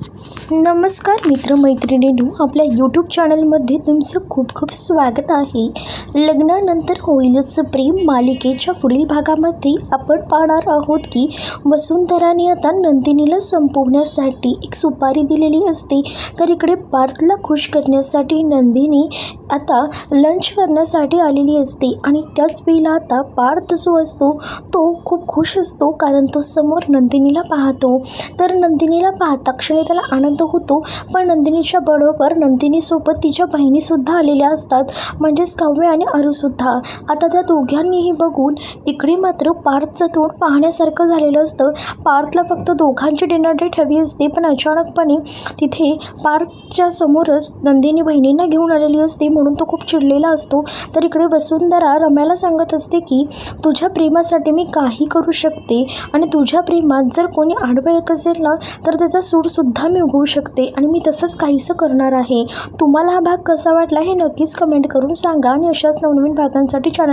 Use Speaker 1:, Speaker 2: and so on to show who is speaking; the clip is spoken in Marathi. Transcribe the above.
Speaker 1: Thank you. नमस्कार मित्रमैत्रिणींनो आपल्या यूट्यूब चॅनलमध्ये तुमचं खूप खूप स्वागत आहे. लग्नानंतर होईलच प्रेम मालिकेच्या पुढील भागामध्ये आपण पाहणार आहोत की वसुंधराने आता नंदिनीला संपवण्यासाठी एक सुपारी दिलेली असते. तर इकडे पार्थला खुश करण्यासाठी नंदिनी आता लंच करण्यासाठी आलेली असते आणि त्याच वेळेला आता पार्थ जो असतो तो खूप खुश असतो कारण तो समोर नंदिनीला पाहतो. तर नंदिनीला पाहता क्षणी त्याला आनंद होतो. पण नंदिनीच्या बरोबर नंदिनीसोबत तिच्या बहिणीसुद्धा आलेल्या असतात. म्हणजेच काव्य आणि अरुसुद्धा. आता त्या दोघांनीही बघून इकडे मात्र पार्थचं तोंड पाहण्यासारखं झालेलं असतं. पार्थला फक्त दोघांची डिनर डेट हवी असते पण अचानकपणे तिथे पार्थच्या समोरच नंदिनी बहिणींना घेऊन आलेली असते म्हणून तो खूप चिडलेला असतो. तर इकडे वसुंधरा रम्याला सांगत असते की तुझ्या प्रेमासाठी मी काही करू शकते आणि तुझ्या प्रेमात जर कोणी आडवं येत असेल ना तर त्याचा सूरसुद्धा मी उगवू शकते आणि मी तसंच काहीसं करणार आहे. तुम्हाला हा भाग कसा वाटला हे नक्कीच कमेंट करून सांगा आणि अशाच नवनवीन भागांसाठी चॅनल